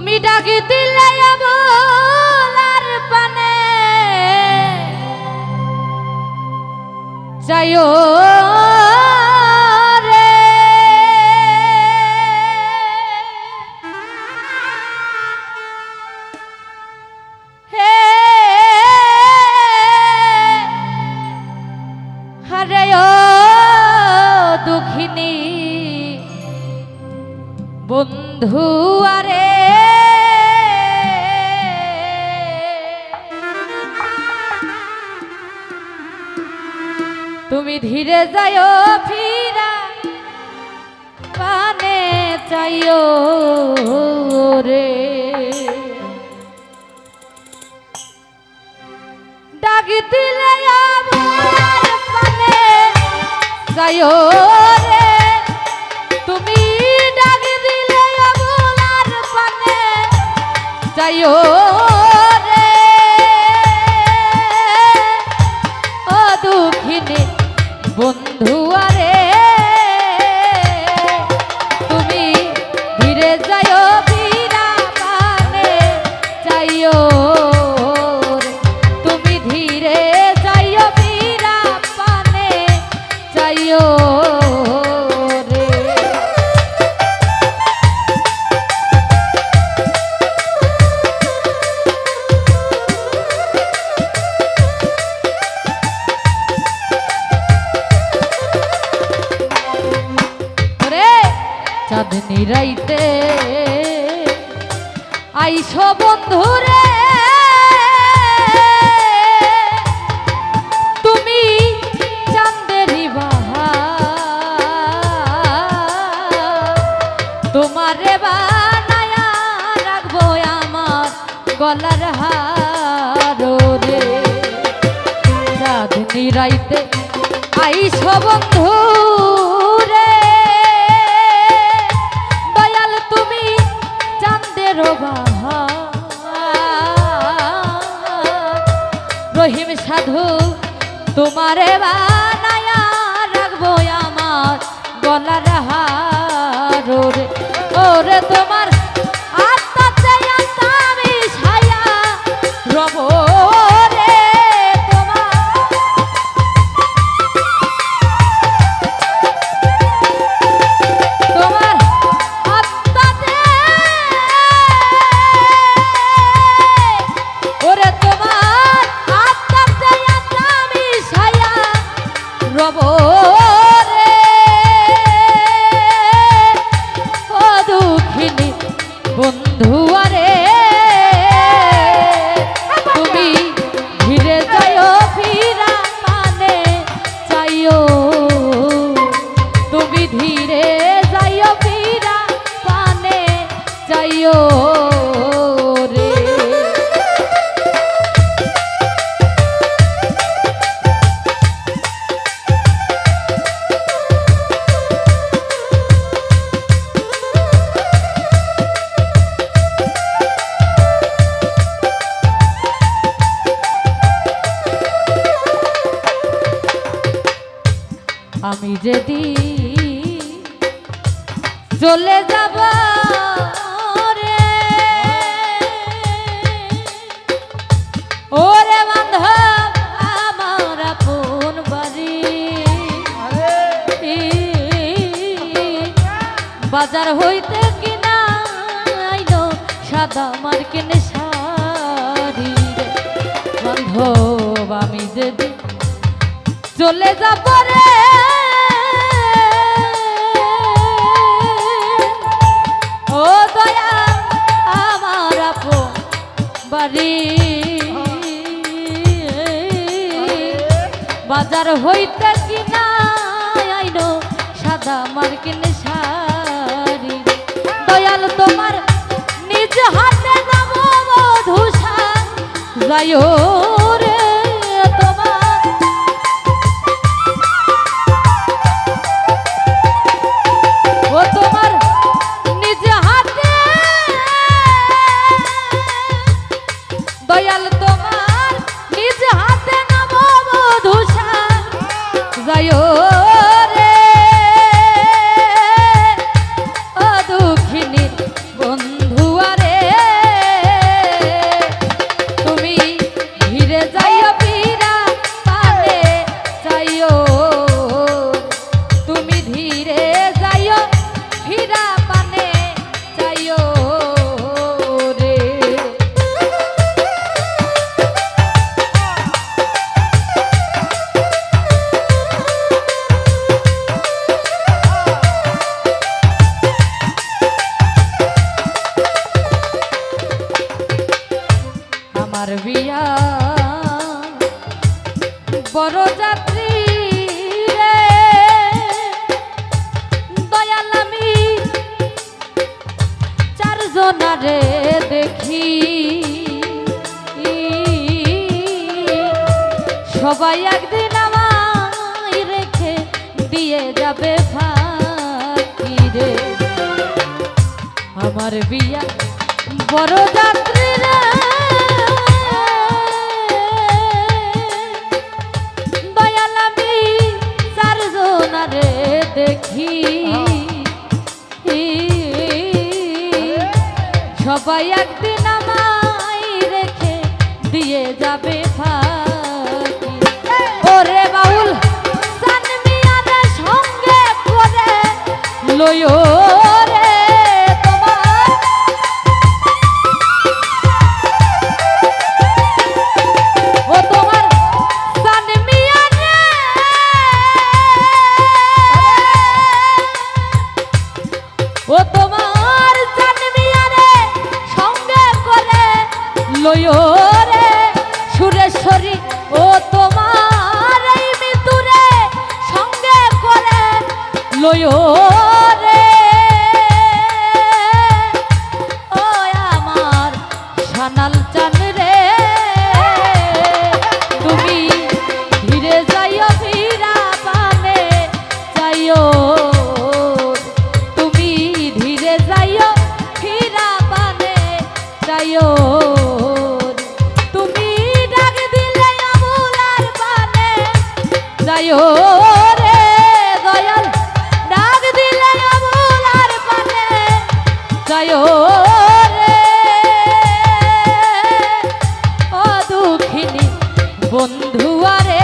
তুমি ডাকি দিলে বলার পানে। যাইও বন্ধু। ধীরে যাইও, ফিরা। পানে চাইও রে। ডাকি দিলে পানে যাইও রে। তুমি ডাকি দিলে পানে যাইও আইস বন্ধুরে। তুমি চাঁদেরি বাহা তোমারে বানায়া রাখব আমার গলার হার রে চাঁদনি রাইতে আইস বন্ধু। রহিম সাধু তোমারে রাখব আমার গলার হার ওরে তোমার আমি যদি চলে যাব রে। ওরে বান্ধব আমার আপন বাড়ি। বাজার হইতে কিনা সাদা মার্কেনে শাড়ি রে। বান্ধব আমি যদি চলে যাব রে। ও দয়া আমার আপন বাড়ি। বাজার হইতে কিনা আইনো সাদা মার্কিন শাড়ি। দয়াল তোমার নিজ হাতে নব মধুসা যাইও বিয়া বড় যাত্রী দয়াল আমি চারজনারে দেখি। সবাই একদিন আমায় রেখে দিয়ে যাবে ফাঁকি রে। আমার বিয়া বড় যাত্রীরা দেখি। সবাই একদিন আমায় রেখে দিয়ে যাবে ফাঁকি ওরে বাউল সানমিয়ারে সঙ্গে করে লয়ো লয়ো রে সুরেশ্বরী, ও তোমার এই মৃত্যুরে সঙ্গে করে লয়ো রে। ও আমার সানাল চান রে, তুমি বন্ধু আরে।